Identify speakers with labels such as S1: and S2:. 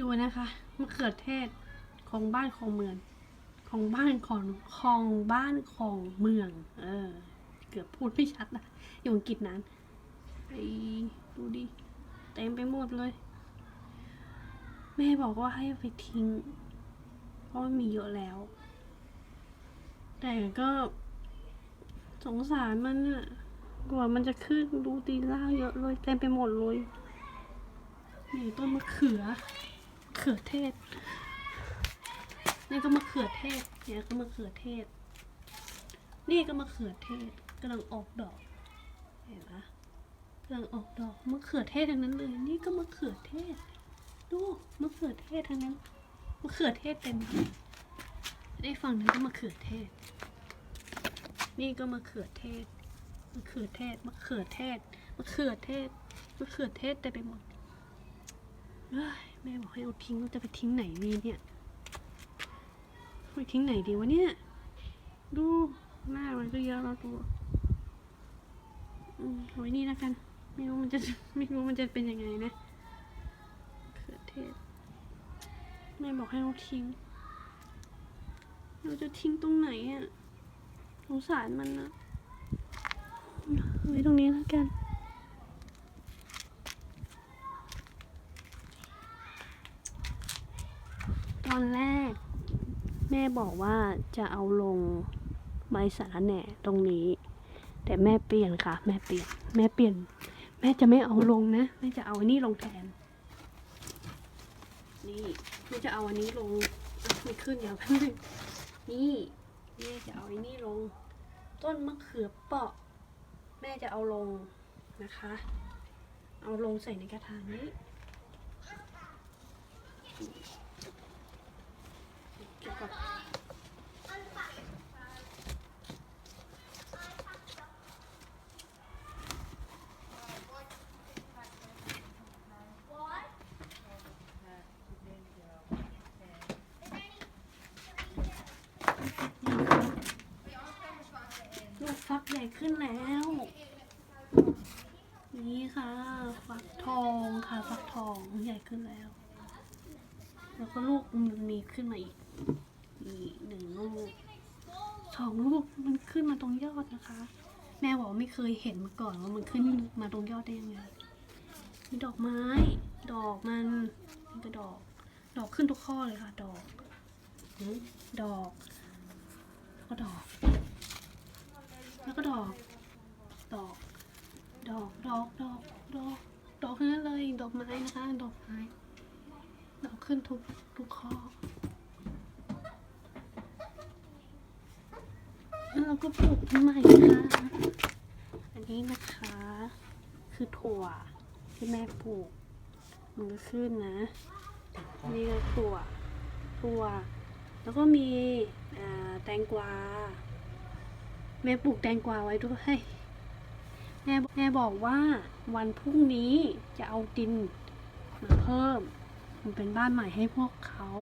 S1: ดูนะคะมะเขือเทศของบ้านของเมือง ของบ้านของของบ้านของเมือง เออ เกือบพูดไม่ชัดนะอยู่อังกฤษนั้นไอ้ดูดิเต็มไปหมดเลย แม่บอกว่าให้ไปทิ้ง เพราะมีเยอะแล้ว แต่ก็สงสารมันอะกว่ามันจะขึ้นดูตีนล่าเยอะเลยเต็มไปหมดเลยนี่ต้นมะเขือ เขือเทศ นี่ก็มะเขือเทศเนี่ยก็มะเขือเทศ นี่ก็มะเขือเทศกำลังออกดอก เห็นปะกำลังออกดอกมะเขือเทศทั้งนั้นเลย นี่ก็มะเขือเทศ ดูมะเขือเทศทั้งนั้นมะเขือเทศเต็มเลยได้ฝั่งนั้นก็มะเขือเทศ นี่ก็มะเขือเทศมะเขือเทศมะเขือเทศมะเขือเทศมะเขือเทศเต็มไปหมดเอ้ย แม่บอกให้เอาทิ้งเราจะไปทิ้งไหนดีเนี่ยไปทิ้งไหนดีวะเนี่ย ดูหน้ามันก็เยอะแล้วดูอืมเอาไว้นี่แล้วกัน ไม่รู้มันจะไม่รู้มันจะเป็นยังไงนะมะเขือเทศแม่บอกให้เราทิ้ง เราจะทิ้งตรงไหนอะสงสารมันนะไว้ตรงนี้แล้วกัน อนแรก แม่บอกว่าจะเอาลงไม้สาระแหน่ตรงนี้ แต่แม่เปลี่ยนค่ะ แม่เปลี่ยน แม่เปลี่ยน แม่จะไม่เอาลงนะ แม่จะเอาอันนี้ลงแทน นี่แม่จะเอาอันนี้ลงไม่ขึ้นเดี๋ยวแป๊บนึงนี่แม่จะเอาอันนี้ลง ต้นมะเขือเปราะ แม่จะเอาลงนะคะ เอาลงใส่ในกระถางนี้ ลูกฟักใหญ่ขึ้นแล้ว นี่ค่ะ ฟักทองค่ะฟักทองใหญ่ขึ้นแล้ว แล้วก็ลูกมันมีขึ้นมาอีกอีหนึ่งลูกสองลูกมันขึ้นมาตรงยอดนะคะ แม่บอกว่าไม่เคยเห็นมาก่อนว่ามันขึ้นมาตรงยอดได้ยังไงมีดอกไม้ ดอกมันนี่ก็ดอก ดอกขึ้นทุกข้อเลยค่ะ ดอก ดอก แล้วก็ดอก แล้วก็ดอก ดอก ดอก ดอก ดอก ดอก ดอกทั้งนั้นเลย ดอกไม้นะคะ ดอกไม้ ดอกขึ้นทุกทุกข้อแล้วเราก็ปลูกใหม่นะคะ อันนี้นะคะ คือถั่วที่แม่ปลูก มันก็ขึ้นนะนี่ก็ถั่ว ถั่ว แล้วก็มีอ่า แตงกวา แม่ปลูกแตงกวาไว้ด้วยแม่แม่บอกว่าวันพรุ่งนี้จะเอาดินมาเพิ่ม มันเป็นบ้านใหม่ให้พวกเขา